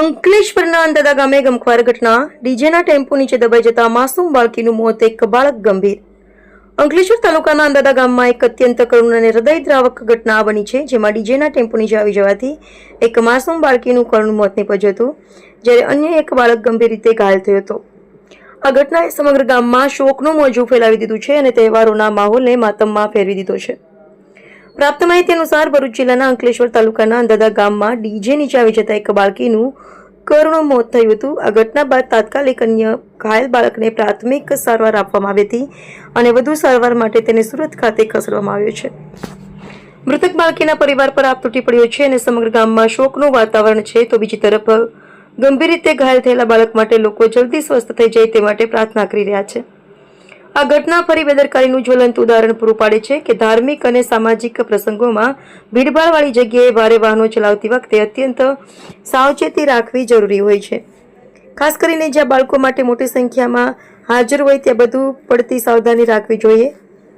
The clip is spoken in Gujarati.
અંકલેશ્વરના અંદાદા ગામે ગમખ્વાર ઘટના. ડીજેના ટેમ્પો નીચે દબાઈ જતા માસૂમ બાળકીનું મોત એક બાળક ગંભીર. અંકલેશ્વર તાલુકાના અંદાદા ગામમાં એક અત્યંત કરુણ અને હૃદયદ્રાવક ઘટના બની છે, જેમાં ડીજેના ટેમ્પો નીચે આવી જવાથી એક માસૂમ બાળકીનું કરુણ મોત નીપજ્યું હતું, જ્યારે અન્ય એક બાળક ગંભીર રીતે ઘાયલ થયો હતો. આ ઘટનાએ સમગ્ર ગામમાં શોકનું મોજું ફેલાવી દીધું છે અને તહેવારોના માહોલને માતમમાં ફેરવી દીધો છે. પ્રાપ્ત માહિતી અનુસાર ભરૂચ જિલ્લાના અંકલેશ્વર તાલુકાના અંદાદા ગામમાં ડીજે નીચે આવી જતા એક બાળકીનું કરુણ મોત થયું હતું. આ ઘટના બાદ તાત્કાલિક અન્ય ઘાયલ બાળકને પ્રાથમિક સારવાર આપવામાં આવી હતી અને વધુ સારવાર માટે તેને સુરત ખાતે ખસેડવામાં આવ્યો છે. મૃતક બાળકીના પરિવાર પર આપ તૂટી પડ્યો છે અને સમગ્ર ગામમાં શોકનું વાતાવરણ છે તો બીજી તરફ ગંભીર રીતે ઘાયલ થયેલા બાળક માટે લોકો જલ્દી સ્વસ્થ થઈ જાય તે માટે પ્રાર્થના કરી રહ્યા છે. આ ઘટના ફરી બેદરકારીનું જ્વલંત ઉદાહરણ પૂરું પાડે છે કે ધાર્મિક અને સામાજિક પ્રસંગોમાં ભીડભાડવાળી જગ્યાએ ભારે વાહનો ચલાવતી વખતે અત્યંત સાવચેતી રાખવી જરૂરી હોય છે. ખાસ કરીને જ્યાં બાળકો માટે મોટી સંખ્યામાં હાજર હોય ત્યાં બધું પડતી સાવધાની રાખવી જોઈએ.